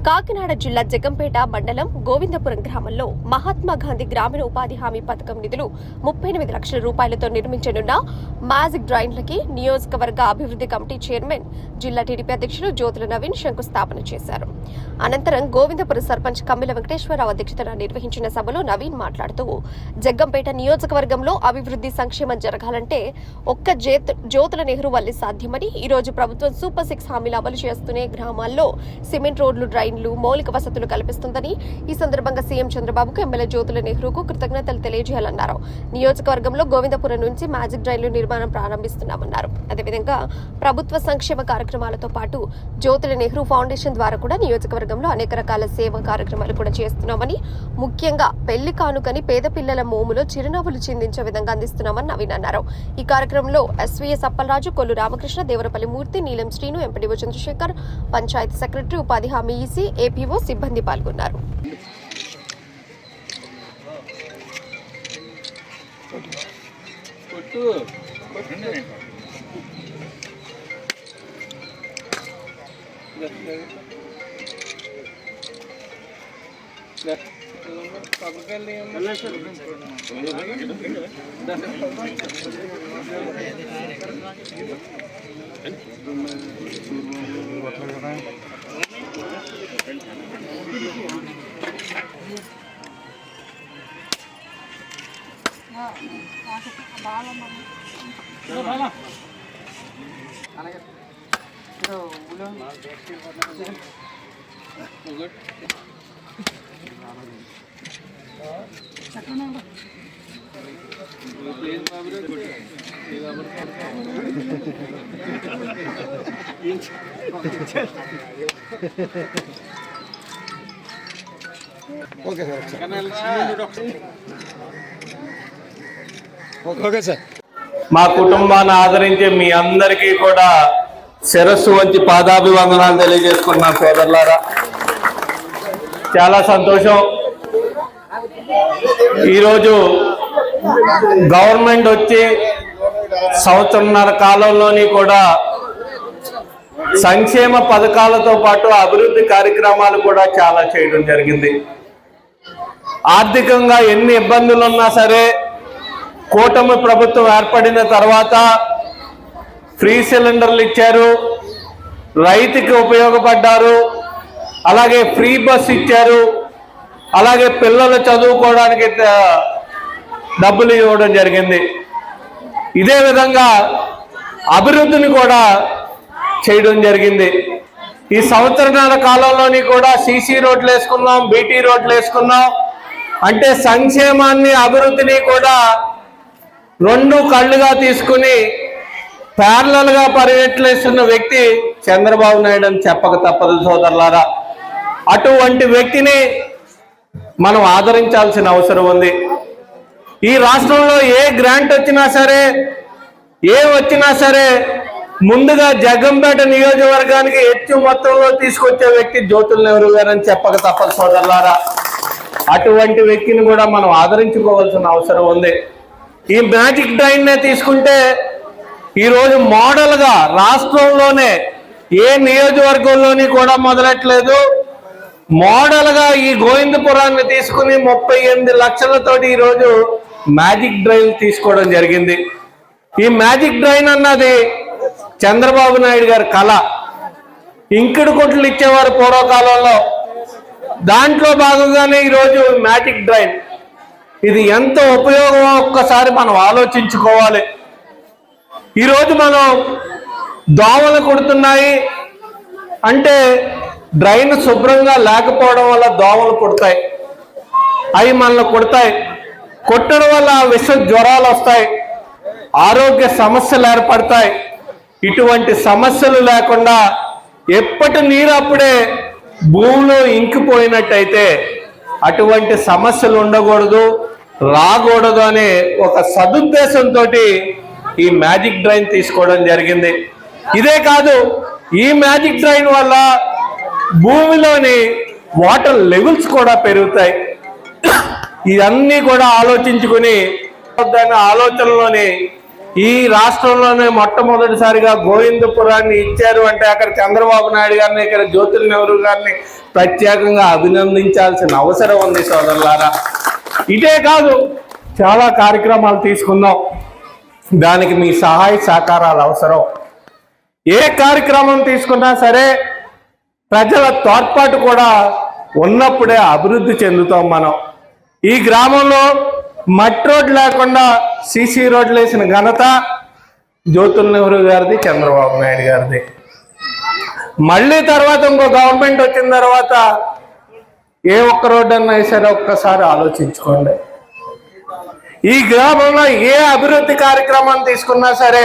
కాకినాడ జిల్లా జగ్గంపేట మండలం గోవిందపురం గ్రామంలో మహాత్మా గాంధీ గ్రామీణ ఉపాధి హామీ పథకం నిధులు ముప్పై ఎనిమిది లక్షల రూపాయలతో నిర్మించనున్న మ్యాజిక్ డ్రాయింగ్లకి నియోజకవర్గ అభివృద్ధి కమిటీ చైర్మన్ జిల్లా టీడీపీ అధ్యక్షులు జ్యోతుల నవీన్ శంకుస్థాపన చేశారు. అనంతరం గోవిందపురం సర్పంచ్ కమ్మిల వెంకటేశ్వరరావు అధ్యక్షతన నిర్వహించిన సభలో నవీన్ మాట్లాడుతూ జగ్గంపేట నియోజకవర్గంలో అభివృద్ధి సంక్షేమం జరగాలంటే ఒక్క జేత్- జ్యోతుల నెహ్రూ వల్లే సాధ్యమని ఈ రోజు ప్రభుత్వం సూపర్ సిక్స్ హామీలు అమలు చేస్తూనే గ్రామాల్లో సిమెంట్ రోడ్లు లైన్లు మౌలిక వసతులు కల్పిస్తుందని ఈ సందర్భంగా సీఎం చంద్రబాబుకు ఎమ్మెల్యే జ్యోతుల నెహ్రూకు కృతజ్ఞతలు తెలియజేయాలన్నారు. నియోజకవర్గంలో గోవిందపురం నుంచి మ్యాజిక్ డ్రైన్లు నిర్మాణం ప్రారంభిస్తున్నామన్నారు. అదేవిధంగా ప్రభుత్వ సంక్షేమ కార్యక్రమాలతో పాటు జ్యోతుల నెహ్రూ ఫౌండేషన్ ద్వారా కూడా నియోజకవర్గంలో అనేక రకాల సేవా కార్యక్రమాలు కూడా చేస్తున్నామని ముఖ్యంగా పెళ్ళి కానుకని పేద పిల్లల మోములో చిరునవ్వులు చిందించే విధంగా అందిస్తున్నామని నవీన్ అన్నారు. ఈ కార్యక్రమంలో SVS Appalaraju Kollu Ramakrishna Devarapalli Murthy Neelam Srinu MPDO Chandrasekhar panchayat secretary ఉపాధి హామీ ఈసీ ఏపీఓ సిబ్బంది పాల్గొన్నారు. కొట్టు ఓకే సార్ ఓకే సార్. మా కుటుంబాన్ని ఆదరించే మీ అందరికీ కూడా శిరస్సు వంచి పాదాభివందనాలు తెలియజేసుకున్నాం సోదరులారా. చాలా సంతోషం. ఈరోజు గవర్నమెంట్ వచ్చి సంవత్సరంన్నర కాలంలోని కూడా సంక్షేమ పథకాలతో పాటు అభివృద్ధి కార్యక్రమాలు కూడా చాలా చేయడం జరిగింది. ఆర్థికంగా ఎన్ని ఇబ్బందులు ఉన్నా సరే కూటమి ప్రభుత్వం ఏర్పడిన తర్వాత ఫ్రీ సిలిండర్లు ఇచ్చారు రైతుకి ఉపయోగపడ్డారు అలాగే ఫ్రీ బస్ ఇచ్చారు అలాగే పిల్లలు చదువుకోవడానికి డబ్బులు ఇవ్వడం జరిగింది. ఇదే విధంగా అభివృద్ధిని కూడా చేయడం జరిగింది. ఈ సంవత్సరాల కాలంలోని కూడా సీసీ రోడ్లు వేసుకున్నాం బీటీ రోడ్లు వేసుకున్నాం. అంటే సంక్షేమాన్ని అభివృద్ధిని కూడా రెండు కళ్ళుగా తీసుకుని ప్యారలల్గా పర్యటిస్తున్న వ్యక్తి చంద్రబాబు నాయుడు అని చెప్పక తప్పదు సోదరులారా. అటువంటి వ్యక్తిని మనం ఆదరించాల్సిన అవసరం ఉంది. ఈ రాష్ట్రంలో ఏ గ్రాంట్ వచ్చినా సరే ఏ వచ్చినా సరే ముందుగా జగంపేట నియోజకవర్గానికి హెచ్చు మొత్తంలో తీసుకొచ్చే వ్యక్తి జ్యోతుల నెహ్రూ అని చెప్పక తప్పదు సోదరులారా. అటువంటి వ్యక్తిని కూడా మనం ఆదరించుకోవాల్సిన అవసరం ఉంది. ఈ మ్యాజిక్ డ్రైన్ తీసుకుంటే ఈరోజు మోడల్గా రాష్ట్రంలోనే ఏ నియోజకవర్గంలోని కూడా మొదలెట్లేదు మోడల్గా ఈ గోవిందపురాన్ని తీసుకుని ముప్పై ఎనిమిది లక్షలతోటి ఈరోజు మ్యాజిక్ డ్రైవ్ తీసుకోవడం జరిగింది. ఈ మ్యాజిక్ డ్రైన్ అన్నది చంద్రబాబు నాయుడు గారి కళ. ఇంకుడు కొట్లు ఇచ్చేవారు పూర్వకాలంలో. దాంట్లో భాగంగానే ఈరోజు మ్యాజిక్ డ్రైన్. ఇది ఎంత ఉపయోగమో ఒక్కసారి మనం ఆలోచించుకోవాలి. ఈరోజు మనం దోమలు కుడుతున్నాయి అంటే డ్రైన్ శుభ్రంగా లేకపోవడం వల్ల దోమలు కుడతాయి. అవి మనల్ని కుడతాయి. కొట్టడం వల్ల విష జ్వరాలు వస్తాయి. ఆరోగ్య సమస్యలు ఏర్పడతాయి. ఇటువంటి సమస్యలు లేకుండా ఎప్పటి నీరు అప్పుడే భూమిలో ఇంకిపోయినట్టయితే అటువంటి సమస్యలు ఉండకూడదు. రాకూడదు అనే ఒక సదుద్దేశంతో ఈ మ్యాజిక్ డ్రైన్ తీసుకోవడం జరిగింది. ఇదే కాదు ఈ మ్యాజిక్ డ్రైన్ వల్ల భూమిలోని వాటర్ లెవెల్స్ కూడా పెరుగుతాయి. ఇవన్నీ కూడా ఆలోచించుకుని దాని ఆలోచనలోని ఈ రాష్ట్రంలోనే మొట్టమొదటిసారిగా గోవిందపురాన్ని ఇచ్చారు అంటే అక్కడ చంద్రబాబు నాయుడు గారిని ఇక్కడ జ్యోతుల నెహ్రూ గారిని ప్రత్యేకంగా అభినందించాల్సిన అవసరం ఉంది సోదరులారా. ఇదే కాదు చాలా కార్యక్రమాలు తీసుకుందాం. దానికి మీ సహాయ సహకారాలు అవసరం. ఏ కార్యక్రమం తీసుకున్నా సరే ప్రజల తోడ్పాటు కూడా ఉన్నప్పుడే అభివృద్ధి చెందుతాం మనం. ఈ గ్రామంలో మట్టి రోడ్డు లేకుండా సీసీ రోడ్లు వేసిన ఘనత జ్యోతుల నెహ్రూ గారిది చంద్రబాబు నాయుడు గారిది. మళ్ళీ తర్వాత ఇంకో గవర్నమెంట్ వచ్చిన తర్వాత ఏ ఒక్క రోడ్డు అన్నా సరే ఒక్కసారి ఆలోచించుకోండి. ఈ గ్రామంలో ఏ అభివృద్ధి కార్యక్రమం తీసుకున్నా సరే